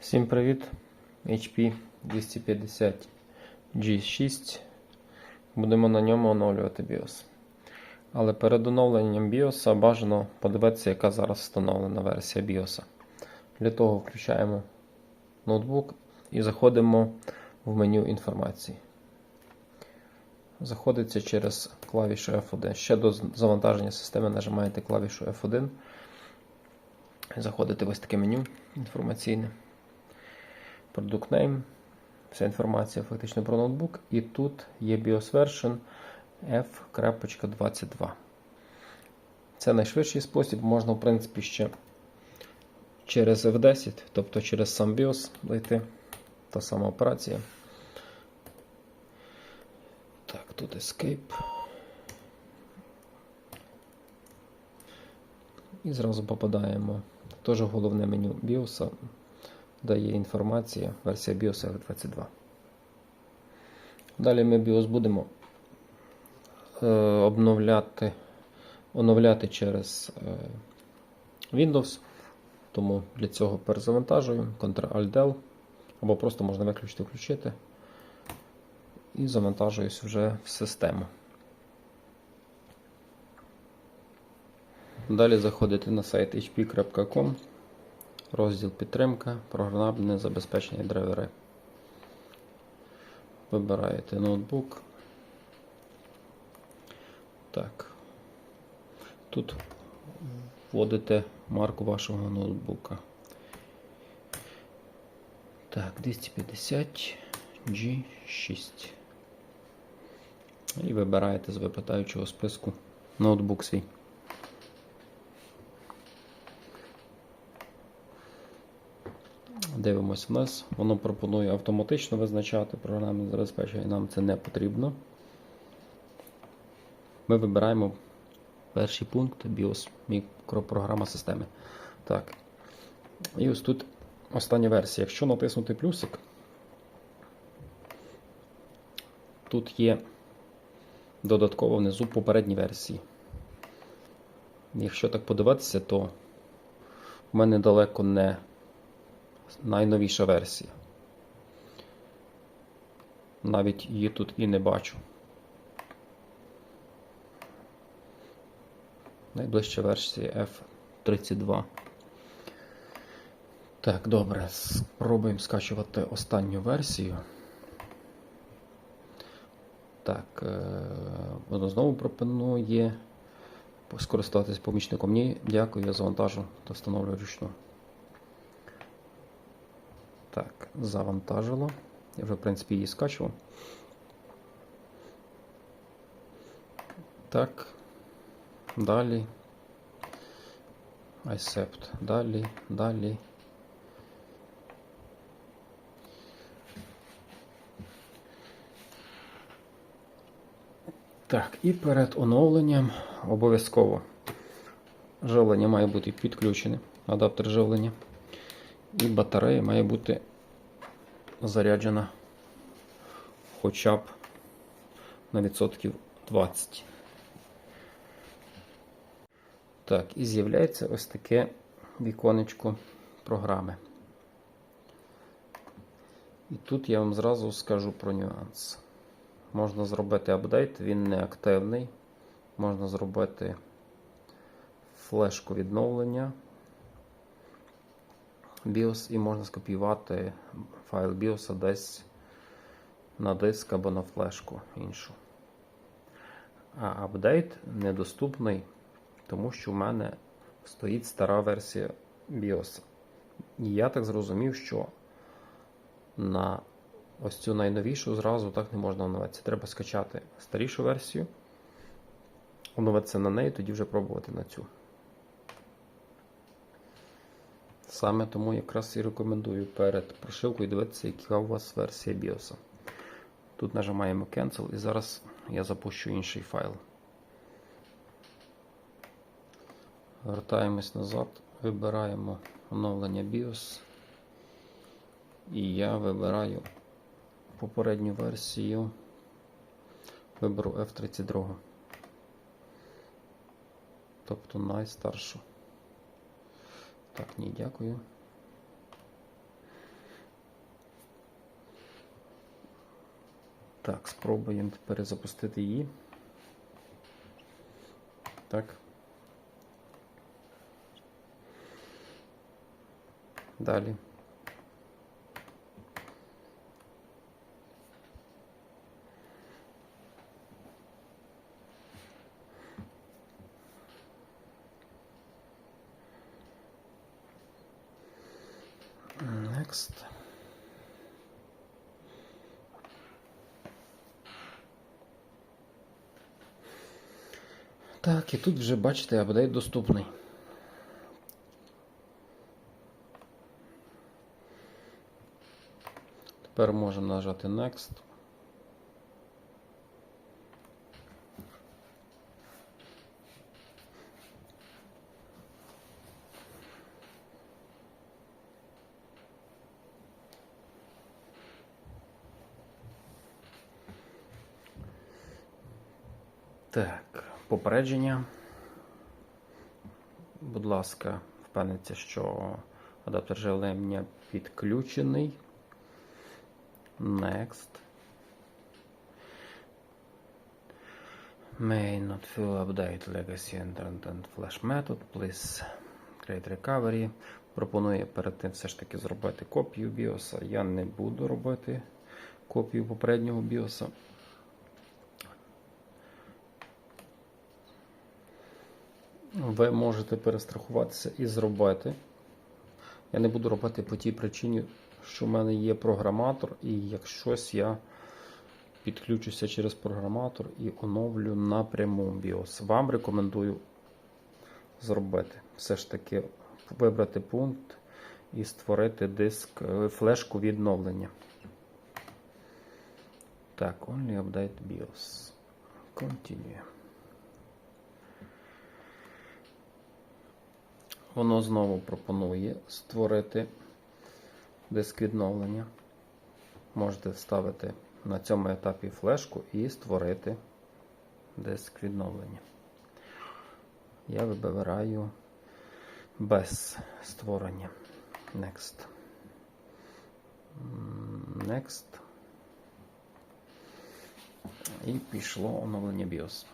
Всім привіт! HP 250 G6. Будемо на ньому оновлювати BIOS. Але перед оновленням BIOS бажано подивитися, яка зараз встановлена версія BIOS. Для того включаємо ноутбук і заходимо в меню інформації. Заходиться через клавішу F1. Ще до завантаження системи нажимаєте клавішу F1. Заходите в ось таке меню інформаційне. Product Name, вся інформація фактично про ноутбук. І тут є BIOS version F.22. Це найшвидший спосіб, можна, в принципі, ще через F10, тобто через сам BIOS зайти. Та сама операція. Так, тут Escape. І зразу попадаємо. Теж головне меню BIOS дає інформація, версія BIOS F22. Далі ми BIOS будемо е, обновляти, оновляти через е, Windows. Тому для цього перезавантажую Ctrl-Alt-Del, або просто можна виключити включити. І завантажуюсь вже в систему. Далі заходите на сайт hp.com, розділ підтримка, програмне забезпечення драйвери. Вибираєте ноутбук. Так. Тут вводите марку вашого ноутбука. Так, 250 G6. І вибираєте з випитаючого списку ноутбук свій. Дивимось вниз. Воно пропонує автоматично визначати програмне забезпечення, нам це не потрібно. Ми вибираємо перший пункт BIOS, мікропрограма системи. Так. І ось тут остання версія. Якщо натиснути плюсик, тут є додатково внизу попередні версії. Якщо так подивитися, то в мене далеко не найновіша версія. Навіть її тут і не бачу. Найближча версія F32. Так, добре, спробуємо скачувати останню версію. Так, е, воно знову пропонує скористатися помічником. Ні, дякую, я завантажу та встановлю ручну. Так, завантажило. Я вже, в принципі, її скачував. Так. Далі. Accept. Далі, далі. Так, і перед оновленням обов'язково живлення має бути підключене, адаптер живлення. І батарея має бути заряджена хоча б на відсотків 20. Так, і з'являється ось таке віконечко програми. І тут я вам зразу скажу про нюанс. Можна зробити апдейт, він не активний. Можна зробити флешку відновлення. BIOS і можна скопіювати файл BIOS десь на диск або на флешку іншу. А апдейт недоступний, тому що в мене стоїть стара версія BIOS. І я так зрозумів, що на ось цю найновішу зразу так не можна оновитися. Треба скачати старішу версію, оновитися на неї, тоді вже пробувати на цю. Саме тому якраз і рекомендую перед прошивкою дивитися, яка у вас версія BIOS. Тут нажимаємо Cancel і зараз я запущу інший файл. Вертаємось назад, вибираємо оновлення BIOS. І я вибираю попередню версію. Виберу F32. Тобто найстаршу. Так, ні, дякую. Так, спробуємо перезапустити її. Так. Далі. Так, і тут вже бачите, апдейт доступний. Тепер можемо нажати Next. Так, попередження. Будь ласка, впевніться, що адаптер живлення підключений. Next. May not fill update legacy and and flash method. Please create recovery. Пропоную перед тим все ж таки зробити копію BIOS. Я не буду робити копію попереднього BIOS. Ви можете перестрахуватися і зробити. Я не буду робити по тій причині, що в мене є програматор, і як щось я підключуся через програматор і оновлю напряму BIOS. Вам рекомендую зробити. Все ж таки вибрати пункт і створити диск, е, флешку відновлення. Так, only update BIOS. Continue. Воно знову пропонує створити диск відновлення. Можете вставити на цьому етапі флешку і створити диск відновлення. Я вибираю без створення. Next. Next. І пішло оновлення BIOS.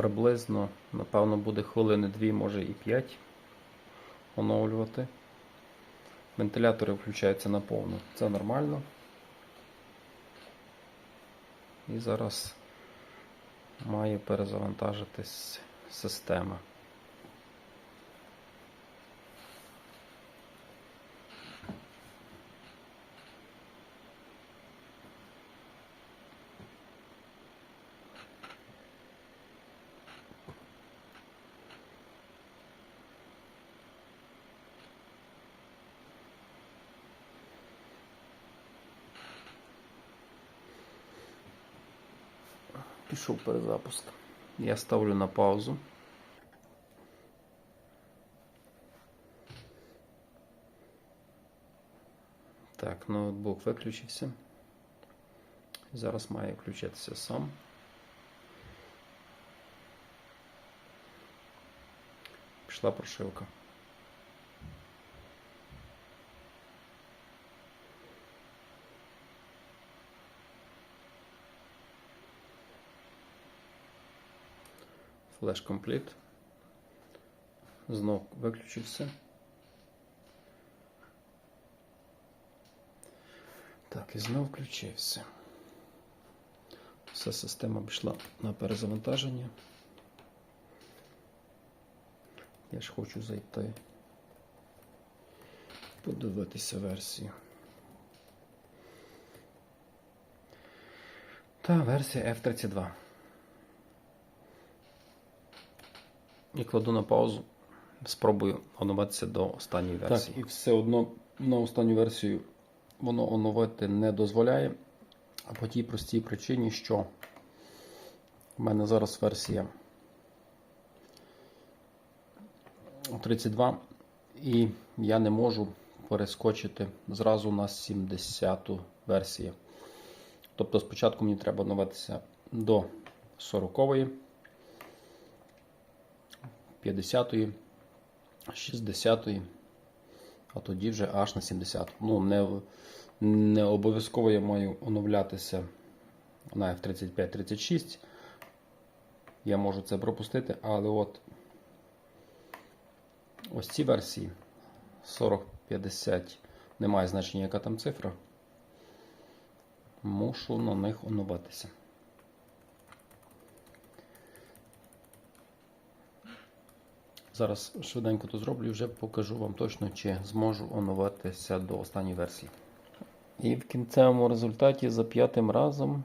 Приблизно, напевно, буде хвилини-дві, може і 5 оновлювати. Вентилятори включаються на повну. Це нормально. І зараз має перезавантажитись система. Пішов перезапуск. Я ставлю на паузу. Так, ноутбук виключився. Зараз має включитися сам. Пішла прошивка. Complete. Знов виключився. Так, і знов включився. Вся система пішла на перезавантаження. Я ж хочу зайти, подивитися версію. Та версія F32. І кладу на паузу. Спробую оновитися до останньої версії. Так, і все одно на останню версію воно оновити не дозволяє. А по тій простій причині, що У мене зараз версія 32, і я не можу перескочити зразу на 70-ту версію. Тобто спочатку мені треба оновитися до 40-ї, 50-ї, 60-ї, а тоді вже аж на 70. Ну, не, не обов'язково я маю оновлятися на F35-36. Я можу це пропустити, але от ось ці версії 40-50 немає значення, яка там цифра. Мушу на них оновитися. Зараз швиденько то зроблю і вже покажу вам точно, чи зможу оновитися до останньої версії. І в кінцевому результаті за п'ятим разом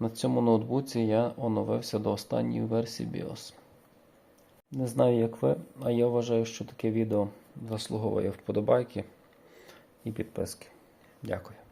на цьому ноутбуці я оновився до останньої версії BIOS. Не знаю, як ви, а я вважаю, що таке відео заслуговує вподобайки і підписки. Дякую.